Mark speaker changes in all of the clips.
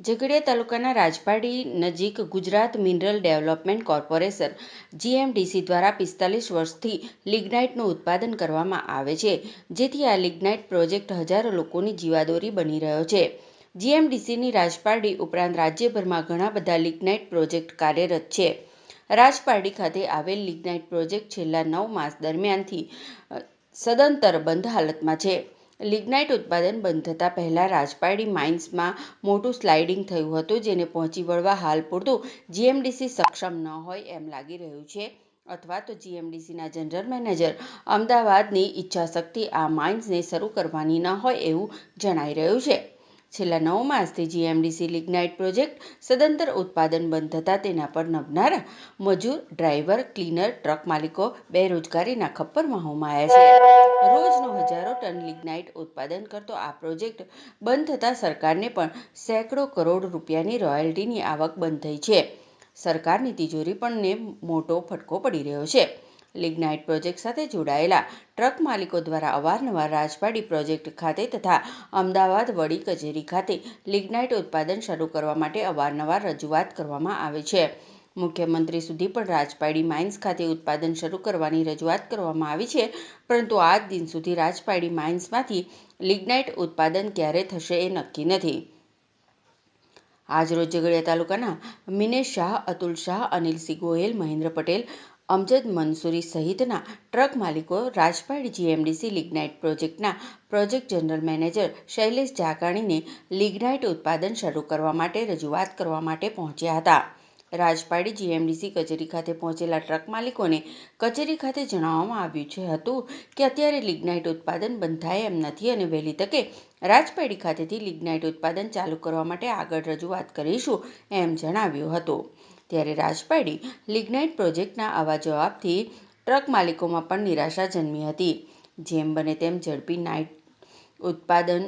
Speaker 1: ઝઘડિયા તાલુકાના રાજપાડી નજીક Gujarat mineral development corporation GMDC દ્વારા પિસ્તાલીસ વર્ષથી લિગ્નાઇટનું ઉત્પાદન કરવામાં આવે છે, જેથી આ લિગ્નાઇટ પ્રોજેક્ટ હજારો લોકોની જીવાદોરી બની રહ્યો છે. જીએમડીસીની રાજપારડી ઉપરાંત રાજ્યભરમાં ઘણા બધા લિગ્નાઇટ પ્રોજેક્ટ કાર્યરત છે. રાજપારડી ખાતે આવેલ લિગ્નાઇટ પ્રોજેક્ટ છેલ્લા નવ માસ દરમિયાનથી સદંતર બંધ હાલતમાં છે. લિગ્નાઇટ ઉત્પાદન બંધ થતાં પહેલાં રાજપારડી માઇન્સમાં મોટું સ્લાઇડિંગ થયું હતું, જેને પહોંચી વળવા હાલ પૂરતું જીએમડીસી સક્ષમ ન હોય એમ લાગી રહ્યું છે. અથવા તો જીએમડીસીના જનરલ મેનેજર અમદાવાદની ઈચ્છાશક્તિ આ માઇન્સને શરૂ કરવાની ન હોય એવું જણાઈ રહ્યું છે. છેલ્લા નવ માસથી જીએમડીસી લિગ્નાઇટ પ્રોજેક્ટ સદંતર ઉત્પાદન બંધ થતાં તેના પર નભનારા મજૂર, ડ્રાઈવર, ક્લીનર, ટ્રક માલિકો બેરોજગારીના ખપ્પરમાં હોમાયા છે. રોજનું હજારો ટન લિગ્નાઇટ ઉત્પાદન કરતો આ પ્રોજેક્ટ બંધ થતાં સરકારને પણ સેંકડો કરોડ રૂપિયાની રોયલ્ટીની આવક બંધ થઈ છે. સરકારની તિજોરી પણ ને મોટો ફટકો પડી રહ્યો છે. લિગ્નાઇટ પ્રોજેક્ટ સાથે જોડાયેલા ટ્રક માલિકો દ્વારા અવારનવાર રાજપાડી પ્રોજેક્ટ ખાતે તથા અમદાવાદ વડી કચેરી ખાતે લિગ્નાઇટ ઉત્પાદન શરૂ કરવા માટે અવારનવાર રજૂઆત કરવામાં આવે છે. મુખ્યમંત્રી સુધી પણ રાજપારડી માઇન્સ ખાતે ઉત્પાદન શરૂ કરવાની રજૂઆત કરવામાં આવી છે, પરંતુ આજ દિન સુધી રાજપારડી માઇન્સમાંથી લિગ્નાઇટ ઉત્પાદન ક્યારે થશે એ નક્કી નથી. આજરોજ ઝઘડિયા તાલુકાના મિનેશ શાહ, અતુલ શાહ અનિલસિંહ ગોહિલ, મહેન્દ્ર પટેલ અમજદ મંસૂરી સહિતના ટ્રક માલિકો રાજપારડી જીએમડીસી લિગ્નાઇટ પ્રોજેક્ટના પ્રોજેક્ટ જનરલ મેનેજર શૈલેષ જાકાણીને લિગ્નાઇટ ઉત્પાદન શરૂ કરવા માટે રજૂઆત કરવા માટે પહોંચ્યા હતા. રાજપાડી જીએમડીસી કચેરી ખાતે પહોંચેલા ટ્રક માલિકોને કચેરી ખાતે જણાવવામાં આવ્યું છે હતું કે અત્યારે લિગ્નાઇટ ઉત્પાદન બંધ થાય એમ નથી અને વહેલી તકે રાજપાડી ખાતેથી લિગ્નાઇટ ઉત્પાદન ચાલુ કરવા માટે આગળ રજૂઆત કરીશું એમ જણાવ્યું હતું. ત્યારે રાજપારડી લિગ્નાઇટ પ્રોજેક્ટના આવા જવાબથી ટ્રક માલિકોમાં પણ નિરાશા જન્મી હતી. જેમ બને તેમ ઝડપી નાઇટ ઉત્પાદન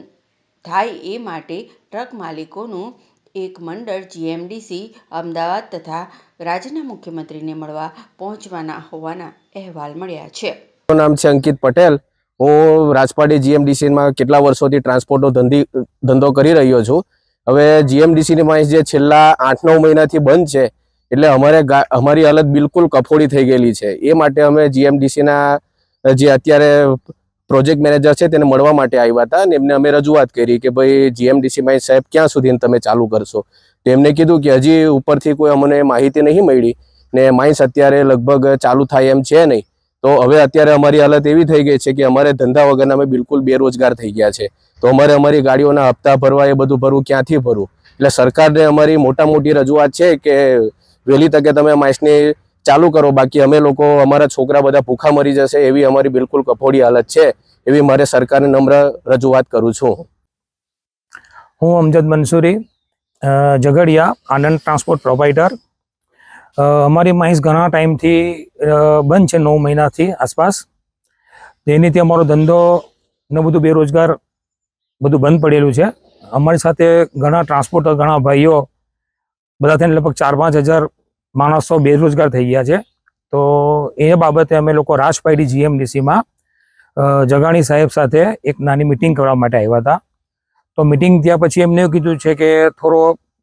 Speaker 1: થાય એ માટે ટ્રક માલિકોનું એક મંડળ જીએમડીસી, અમદાવાદ તથા રાજ્યના મુખ્યમંત્રીને મળવા પહોંચવાના હોવાના અહેવાલ મળ્યા છે.
Speaker 2: નામ છે અંકિત પટેલ. હું રાજપાડી જીએમડીસીમાં કેટલા વર્ષોથી ટ્રાન્સપોર્ટનો ધંધી, ધંધો કરી રહ્યો છું. હવે જીએમડીસીની માહિતી જે છેલ્લા આઠ નવ મહિનાથી બંધ છે એટલે અમારે અમારી હાલત બિલકુલ કફોડી થઈ ગયેલી છે. એ માટે અમે જીએમડીસીના જે અત્યારે પ્રોજેક્ટ મેનેજર છે તેને મળવા માટે આવ્યા હતા અને એમને અમે રજૂઆત કરી કે ભાઈ જીએમડીસી માઈ સાહેબ ક્યાં સુધી તમે ચાલુ કરશો. તો એમને કીધું કે હજી ઉપરથી કોઈ અમને માહિતી નહીં મળી ને માઇન્સ અત્યારે લગભગ ચાલુ થાય એમ છે નહીં. તો હવે અત્યારે અમારી હાલત એવી થઈ ગઈ છે કે અમારે ધંધા વગરના અમે બિલકુલ બેરોજગાર થઈ ગયા છે. તો અમારે અમારી ગાડીઓના હપ્તા ભરવા એ બધું ભરવું ક્યાંથી ભરવું? એટલે સરકારને અમારી મોટા મોટી રજૂઆત છે કે વહેલી તકે તમે માઇસને ચાલુ કરો. બાકી અમે લોકો, અમારા છોકરા બધા ભૂખા મરી જશે એવી અમારી બિલકુલ કફોડી હાલત છે, એવી મારે સરકારને નમ્ર રજૂઆત કરું છું.
Speaker 3: હું અમજદ મંસૂરી ઝઘડિયા, આનંદ ટ્રાન્સપોર્ટ પ્રોવાઈડર અમારી માહિસ ઘણા ટાઈમથી બંધ છે, નવ મહિનાથી આસપાસ. તેનીથી અમારો ધંધો ને બધું બેરોજગાર બધું બંધ પડેલું છે. અમારી સાથે ઘણા ટ્રાન્સપોર્ટર, ઘણા ભાઈઓ બધા થઈને લગભગ ચાર પાંચ હજાર માણસો બેરોજગાર થઈ ગયા છે. તો એ બાબતે અમે લોકો રાજપાયડી જીએમડીસીમાં જગાણી સાહેબ સાથે એક નાની મિટિંગ કરવા માટે આવ્યા હતા. તો મિટિંગ ત્યાં પછી એમને એવું કીધું છે કે થોડો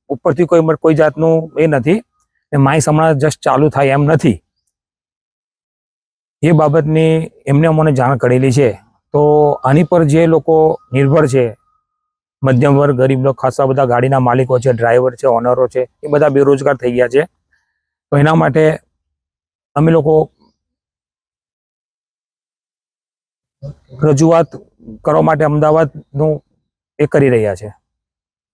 Speaker 3: ઉપરથી કોઈ કોઈ જાતનું એ નથી. ને માઇસ હમણાં જસ્ટ ચાલુ થાય એમ નથી. એ બાબતની એમને અમને જાણ કરેલી છે. તો આની પર જે લોકો નિર્ભર છે મધ્યમ વર્ગ ગરીબ લોકો ખાસા બધા ગાડીના માલિકો છે ડ્રાઈવર છે ઓનરો છે, એ બધા બેરોજગાર થઈ ગયા છે. તો એના માટે અમે લોકો રજૂઆત કરવા માટે અમદાવાદનું એ કરી રહ્યા છે.